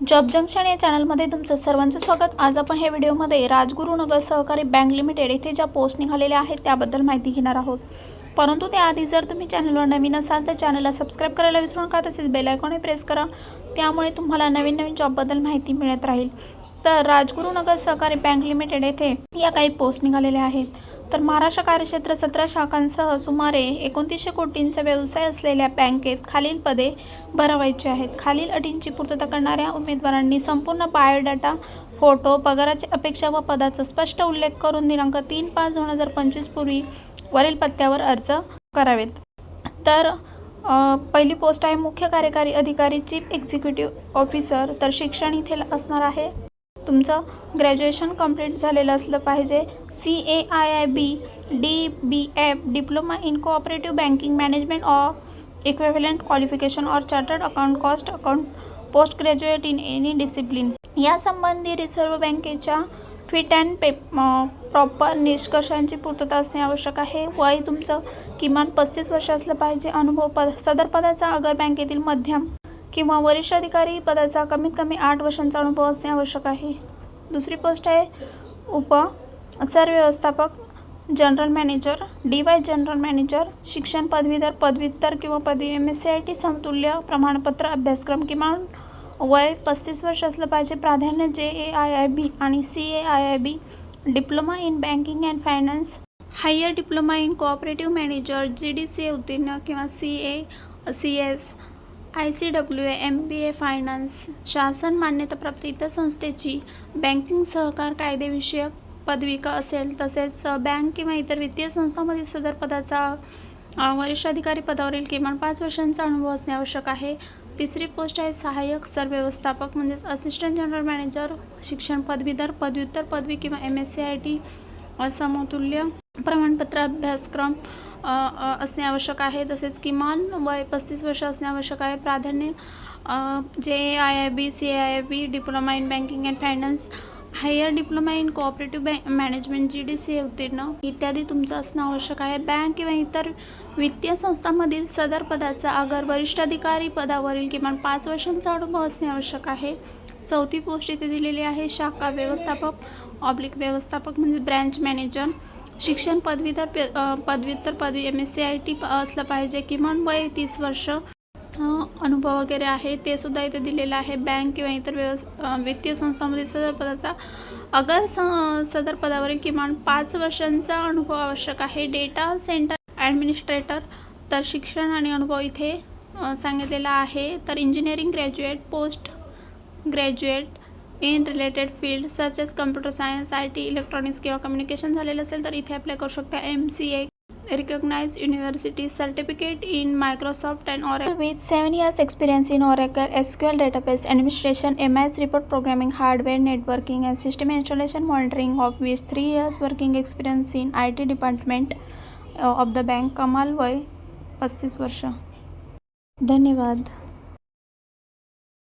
Job junction या चॅनलमध्ये तुमचं सर्वांचं स्वागत. आज आपण ह्या व्हिडिओमध्ये राजगुरुनगर सहकारी बँक लिमिटेड येथे ज्या पोस्ट निघालेल्या आहेत त्याबद्दल माहिती घेणार आहोत. परंतु त्याआधी जर तुम्ही चॅनलवर नवीन असाल तर चॅनलला सबस्क्राईब करायला विसरू नका तसेच बेलायकॉनही प्रेस करा. त्यामुळे तुम्हाला नवीन नवीन जॉबबद्दल माहिती मिळत राहील. तर राजगुरुनगर सहकारी बँक लिमिटेड येथे या काही पोस्ट निघालेल्या आहेत. तर महाराष्ट्र कार्यक्षेत्र सतरा शाखांसह सुमारे एकोणतीसशे कोटींचा व्यवसाय असलेल्या बँकेत खालील पदे भरवायची आहेत. खालील अटींची पूर्तता करणाऱ्या उमेदवारांनी संपूर्ण बायोडाटा फोटो पगाराची अपेक्षा व पदाचा स्पष्ट उल्लेख करून दिनांक तीन पाच दोन हजार पंचवीस पूर्वी वरील पत्त्यावर अर्ज करावेत. तर पहिली पोस्ट आहे मुख्य कार्यकारी अधिकारी चीफ एक्झिक्युटिव्ह ऑफिसर तर शिक्षण इथे असणार आहे. तुमचं ग्रॅज्युएशन कंप्लीट झालेलं असलं पाहिजे. C A I I B D B F diploma in cooperative banking management of equivalent qualification or chartered account cost account post graduate in any discipline यासंबंधी रिझर्व्ह बँकेच्या फिट अँड पे प्रॉपर निष्कर्षांची पूर्तता असणे आवश्यक आहे. वय तुमचं किमान पस्तीस वर्ष असलं पाहिजे. अनुभव पद सदर पदाचा अगर बँकेतील मध्यम किंवा वरिष्ठ अधिकारी पदाचा कमीत कमी आठ वर्षांचा अनुभव असणे आवश्यक आहे. दुसरी पोस्ट आहे उप सर व्यवस्थापक general manager D Y general manager शिक्षण पदवीधर पदव्युत्तर किंवा पदवी M S C I T समतुल्य प्रमाणपत्र अभ्यासक्रम किमान वय पस्तीस वर्ष असलं पाहिजे. प्राधान्य J A I I B आणि C A I I B diploma in banking and finance higher diploma in cooperative manager G D C A उत्तीर्ण किंवा C A C S I C W A M B A finance शासन मान्यताप्राप्त इतर संस्थेची banking सहकार कायदेविषयक पदविका असेल तसेच बँक किंवा इतर वित्तीय संस्थांमधील सदर पदाचा वरिष्ठ अधिकारी पदावरील किमान पाच वर्षांचा अनुभव असणे आवश्यक आहे. तिसरी पोस्ट आहे सहाय्यक सरव्यवस्थापक म्हणजेच असिस्टंट जनरल मॅनेजर शिक्षण पदवीधर पदव्युत्तर पदवी किंवा M S C I T समतुल्य प्रमाणपत्र अभ्यासक्रम असणे आवश्यक आहे. तसेच किमान वय पस्तीस वर्ष असणे आवश्यक आहे. प्राधान्य J I I B C I I B diploma in banking and finance higher diploma in cooperative bank management G D C A उत्तीर्ण इत्यादी तुमचं असणं आवश्यक आहे. बँक किंवा इतर वित्तीय संस्थांमधील सदर पदाचा अगर वरिष्ठ अधिकारी पदावरील किमान पाच वर्षांचा अनुभव असणे आवश्यक आहे. चौथी पोस्ट इथे दिलेली आहे. शाखा व्यवस्थापक ऑब्लिक व्यवस्थापक म्हणजे ब्रँच मॅनेजर शिक्षण पदवीधर पे पदव्युत्तर पदवी M S C I T असलं पाहिजे. किमान वय तीस वर्ष अनुभव वगैरे आहे. ते सुद्धा इथे दिलेलं आहे. बँक किंवा इतर व्यवस वित्तीय संस्थांमधील सदर पदाचा अगर स सदर पदावरील किमान पाच वर्षांचा अनुभव आवश्यक आहे. डेटा सेंटर ॲडमिनिस्ट्रेटर तर शिक्षण आणि अनुभव इथे सांगितलेला आहे. तर engineering graduate post graduate in related field such as computer science I T electronics कि कम्युनिकेशन झालेलं इतने तर अप्लाय करू शता M C A recognise university certificate in Microsoft and Oracle with seven years experience in Oracle SQL database administration M S report programming hardware networking and system installation monitoring of with three years working experience in I T department of the bank कमाल वय पस्तीस वर्ष. धन्यवाद.